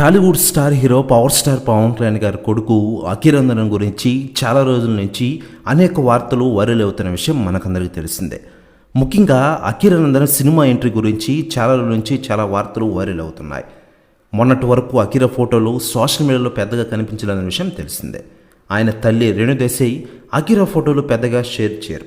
Tollywood star hero power star Pawan Kalyan గారి కొడుకు అఖిరందనం గురించి చాలా రోజుల నుంచి అనేక వార్తలు వైరల్ అవుతున్న విషయం మనకందరికీ తెలిసిందే. ముఖ్యంగా అఖిరానందన్ సినిమా ఎంట్రీ గురించి చాలా రోజుల నుంచి చాలా వార్తలు వైరల్ అవుతున్నాయి. మొన్నటి వరకు అఖిర ఫోటోలు సోషల్ మీడియాలో పెద్దగా కనిపించలేని విషయం తెలిసిందే. ఆయన తల్లి రేణుదేశాయి అఖిర ఫోటోలు పెద్దగా షేర్ చేయరు.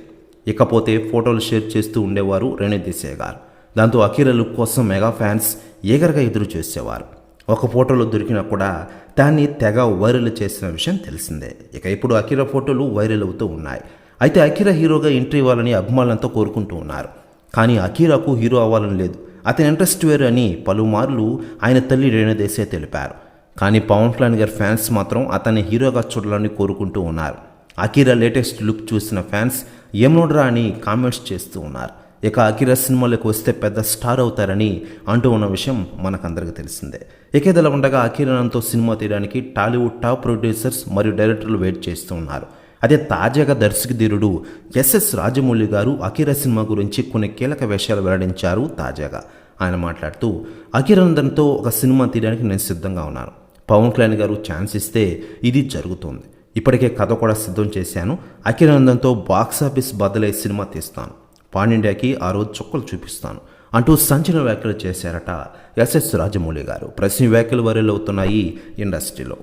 ఇకపోతే ఫోటోలు షేర్ చేస్తూ ఉండేవారు రేణుదేశాయ్ గారు. దాంతో అఖిర లుక్ కోసం మెగా ఫ్యాన్స్ ఏగరగా ఎదురు చేసేవారు. ఒక ఫోటోలో దొరికినా కూడా దాన్ని తెగ వైరల్ చేసిన విషయం తెలిసిందే. ఇక ఇప్పుడు అఖిర ఫోటోలు వైరల్ అవుతూ ఉన్నాయి. అయితే అఖిర హీరోగా ఎంట్రీ ఇవ్వాలని అభిమానులంతా కోరుకుంటూ ఉన్నారు. కానీ అఖీరాకు హీరో అవ్వాలని లేదు. అతని ఇంట్రెస్ట్ వేరు అని పలుమార్లు ఆయన తల్లి రేణుదేశాయ్ తెలిపారు. కానీ పవన్ కళ్యాణ్ గారి ఫ్యాన్స్ మాత్రం అతన్ని హీరోగా చూడాలని కోరుకుంటూ ఉన్నారు. అఖీరా లేటెస్ట్ లుక్ చూసిన ఫ్యాన్స్ ఏమోడ్రా అని కామెంట్స్ చేస్తూ ఉన్నారు. ఇక అకిరా సినిమాలోకి వస్తే పెద్ద స్టార్ అవుతారని అంటూ ఉన్న విషయం మనకందరికీ తెలిసిందే. ఇక ఇదిలా ఉండగా అకిరణంతో సినిమా తీయడానికి టాలీవుడ్ టాప్ ప్రొడ్యూసర్స్ మరియు డైరెక్టర్లు వెయిట్ చేస్తూ ఉన్నారు. అదే తాజాగా దర్శకధీరుడు ఎస్ఎస్ రాజమౌళి గారు అకిరా సినిమా గురించి కొన్ని కీలక విషయాలు వెల్లడించారు తాజాగా. ఆయన మాట్లాడుతూ అఖిరానందన్తో ఒక సినిమా తీయడానికి నేను సిద్ధంగా ఉన్నాను. పవన్ కళ్యాణ్ గారు ఛాన్స్ ఇస్తే ఇది జరుగుతుంది. ఇప్పటికే కథ కూడా సిద్ధం చేశాను. అఖిరానందన్తో బాక్సాఫీస్ బదులై సినిమా తీస్తాను. పాన్ ఆ రోజు చుక్కలు చూపిస్తాను అంటూ సంచలన వ్యాఖ్యలు చేశారట ఎస్ఎస్ రాజమౌళి గారు. ప్రశ్న వ్యాఖ్యలు వైరల్ అవుతున్నాయి ఇండస్ట్రీలో.